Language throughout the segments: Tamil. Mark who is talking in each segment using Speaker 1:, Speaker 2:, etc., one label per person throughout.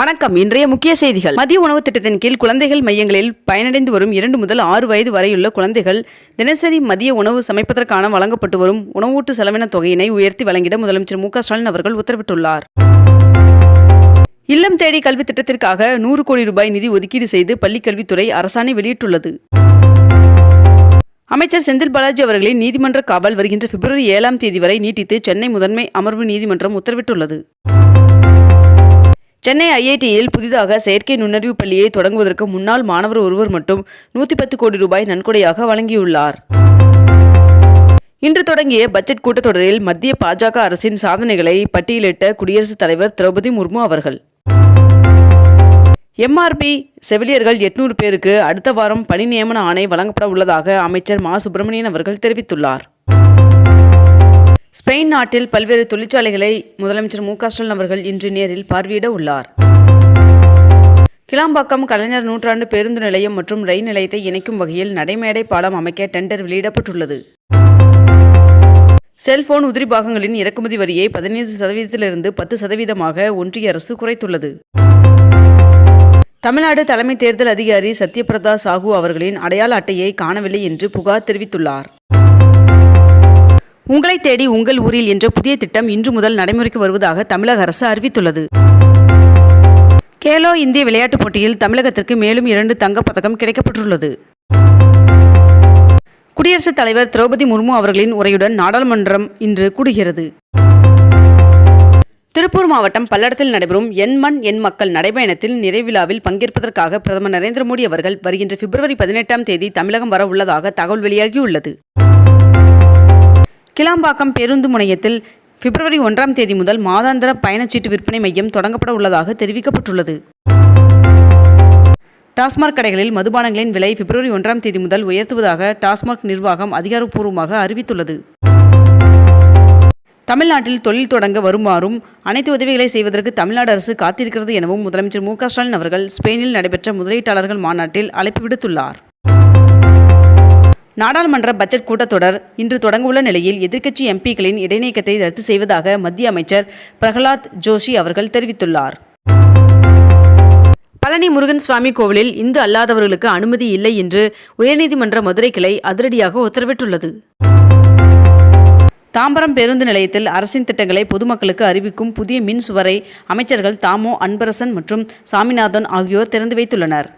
Speaker 1: வணக்கம். இன்றைய முக்கிய செய்திகள். மதிய உணவு திட்டத்தின் கீழ் குழந்தைகள் மையங்களில் பயனடைந்து வரும் இரண்டு முதல் ஆறு வயது வரையுள்ள குழந்தைகள் தினசரி மதிய உணவு சமைப்பதற்கான வழங்கப்பட்டு வரும் உணவூட்டு செலவின தொகையினை உயர்த்தி வழங்கிட முதலமைச்சர் மு ஸ்டாலின் அவர்கள் உத்தரவிட்டுள்ளார். இல்லம் தேடி கல்வி திட்டத்திற்காக நூறு கோடி ரூபாய் நிதி ஒதுக்கீடு செய்து பள்ளிக்கல்வித்துறை அரசாணை வெளியிட்டுள்ளது. அமைச்சர் செந்தில் பாலாஜி அவர்களின் நீதிமன்ற காவல் வருகின்ற பிப்ரவரி ஏழாம் தேதி வரை நீட்டித்து சென்னை முதன்மை அமர்வு நீதிமன்றம் உத்தரவிட்டுள்ளது. சென்னை ஐஐடியில் புதிதாக செயற்கை நுண்ணறிவு பள்ளியை தொடங்குவதற்கு முன்னாள் மாணவர் ஒருவர் மட்டும் நூற்றி பத்து கோடி ரூபாய் நன்கொடையாக வழங்கியுள்ளார். இன்று தொடங்கிய பட்ஜெட் கூட்டத்தொடரில் மத்திய பாஜக அரசின் சாதனைகளை பட்டியலிட்ட குடியரசுத் தலைவர் திரௌபதி முர்மு அவர்கள். எம்ஆர்பி செவிலியர்கள் எட்நூறு பேருக்கு அடுத்த வாரம் பணி நியமன ஆணை வழங்கப்பட உள்ளதாக அமைச்சர் மா. சுப்பிரமணியன் அவர்கள் தெரிவித்துள்ளார். ஸ்பெயின் நாட்டில் பல்வேறு தொழிற்சாலைகளை முதலமைச்சர் மு ஸ்டாலின் அவர்கள் இன்று நேரில் பார்வையிட உள்ளார். கிளாம்பாக்கம் கலைஞர் நூற்றாண்டு பேருந்து நிலையம் மற்றும் ரயில் நிலையத்தை இணைக்கும் வகையில் நடைமேடை பாலம் அமைக்க டெண்டர் வெளியிடப்பட்டுள்ளது. செல்போன் உதிரி பாகங்களின் இறக்குமதி வரியை பதினைந்து சதவீதத்திலிருந்து பத்து சதவீதமாக ஒன்றிய அரசு குறைத்துள்ளது. தமிழ்நாடு தலைமை தேர்தல் அதிகாரி சத்யபிரதா சாஹூ அவர்களின் அடையாள அட்டையை காணவில்லை என்று புகார் தெரிவித்துள்ளார். உங்களை தேடி உங்கள் ஊரில் என்ற புதிய திட்டம் இன்று முதல் நடைமுறைக்கு வருவதாக தமிழக அரசு அறிவித்துள்ளது. கேலோ இந்திய விளையாட்டுப் போட்டியில் தமிழகத்திற்கு மேலும் இரண்டு தங்கப்பதக்கம் கிடைக்கப்பட்டுள்ளது குடியரசுத் தலைவர் திரௌபதி முர்மு அவர்களின் உரையுடன் நாடாளுமன்றம் இன்று கூடுகிறது. திருப்பூர் மாவட்டம் பல்லடத்தில் நடைபெறும் என் மண் என் மக்கள் நடைபயணத்தில் நிறைவிழாவில் பங்கேற்பதற்காக பிரதமர் நரேந்திர மோடி அவர்கள் வருகின்ற பிப்ரவரி பதினெட்டாம் தேதி தமிழகம் வர உள்ளதாக தகவல் வெளியாகியுள்ளது. கிளாம்பாக்கம் பேருந்து முனையத்தில் பிப்ரவரி ஒன்றாம் தேதி முதல் மாதாந்திர பயணச்சீட்டு விற்பனை மையம் தொடங்கப்பட உள்ளதாக தெரிவிக்கப்பட்டுள்ளது. டாஸ்மாக் கடைகளில் மதுபானங்களின் விலை பிப்ரவரி ஒன்றாம் தேதி முதல் உயர்த்துவதாக டாஸ்மாக் நிர்வாகம் அதிகாரப்பூர்வமாக அறிவித்துள்ளது. தமிழ்நாட்டில் தொழில் தொடங்க வருமாறும் அனைத்து உதவிகளை செய்வதற்கு தமிழ்நாடு அரசு காத்திருக்கிறது எனவும் முதலமைச்சர் மு ஸ்டாலின் அவர்கள் ஸ்பெயினில் நடைபெற்ற முதலீட்டாளர்கள் மாநாட்டில் அழைப்பு விடுத்துள்ளார். நாடாளுமன்ற பட்ஜெட் கூட்டத்தொடர் இன்று தொடங்கவுள்ள நிலையில் எதிர்க்கட்சி எம்பிக்களின் இடைநீக்கத்தை ரத்து செய்வதாக மத்திய அமைச்சர் பிரகலாத் ஜோஷி அவர்கள் தெரிவித்துள்ளார். பழனி முருகன் சுவாமி கோவிலில் இந்து அல்லாதவர்களுக்கு அனுமதி இல்லை என்று உயர்நீதிமன்ற மதுரை கிளை அதிரடியாக உத்தரவிட்டுள்ளது. தாம்பரம் பேருந்து நிலையத்தில் அரசின் திட்டங்களை பொதுமக்களுக்கு அறிவிக்கும் புதிய மின் சுவரை அமைச்சர்கள் தாமோ அன்பரசன் மற்றும் சாமிநாதன் ஆகியோர் திறந்து வைத்துள்ளனர்.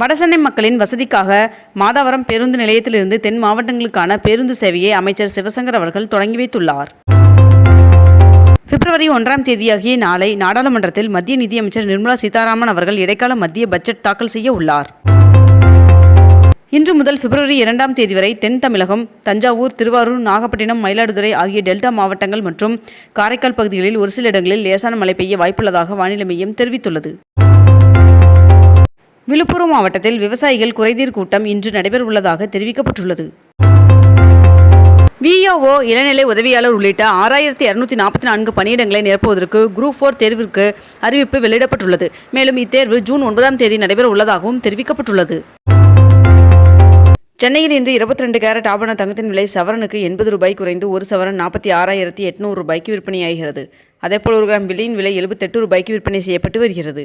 Speaker 1: வடசென்னை மக்களின் வசதிக்காக மாதாவரம் பேருந்து நிலையத்திலிருந்து தென் மாவட்டங்களுக்கான பேருந்து சேவையை அமைச்சர் சிவசங்கர் அவர்கள் தொடங்கி வைத்துள்ளார். பிப்ரவரி ஒன்றாம் தேதியாகிய நாளை நாடாளுமன்றத்தில் மத்திய நிதியமைச்சர் நிர்மலா சீதாராமன் அவர்கள் இடைக்கால மத்திய பட்ஜெட் தாக்கல் செய்ய உள்ளார். இன்று முதல் பிப்ரவரி இரண்டாம் தேதி வரை தென் தமிழகம் தஞ்சாவூர் திருவாரூர் நாகப்பட்டினம் மயிலாடுதுறை ஆகிய டெல்டா மாவட்டங்கள் மற்றும் காரைக்கால் பகுதிகளில் ஒரு சில இடங்களில் லேசான மழை பெய்ய வாய்ப்புள்ளதாக வானிலை மையம் தெரிவித்துள்ளது. விழுப்புரம் மாவட்டத்தில் விவசாயிகள் குறைதீர் கூட்டம் இன்று நடைபெறவுள்ளதாக தெரிவிக்கப்பட்டுள்ளது. விஓஓ இளநிலை உதவியாளர் உள்ளிட்ட ஆறாயிரத்தி இரநூத்தி நாற்பத்தி நான்கு பணியிடங்களை நிரப்புவதற்கு குரூப் ஃபோர் தேர்விற்கு அறிவிப்பு வெளியிடப்பட்டுள்ளது. மேலும் இத்தேர்வு ஜூன் ஒன்பதாம் தேதி நடைபெற உள்ளதாகவும் தெரிவிக்கப்பட்டுள்ளது. சென்னையில் இன்று இருபத்தி ரெண்டு கேரட் ஆபண தங்கத்தின் விலை சவரனுக்கு எண்பது ரூபாய் குறைந்து ஒரு சவரன் நாற்பத்தி ஆறாயிரத்தி எட்நூறு ரூபாய்க்கு விற்பனையாகிறது. அதேபோல் ஒரு கிராம் வெள்ளியின் விலை எழுபத்தெட்டு ரூபாய்க்கு விற்பனை செய்யப்பட்டு வருகிறது.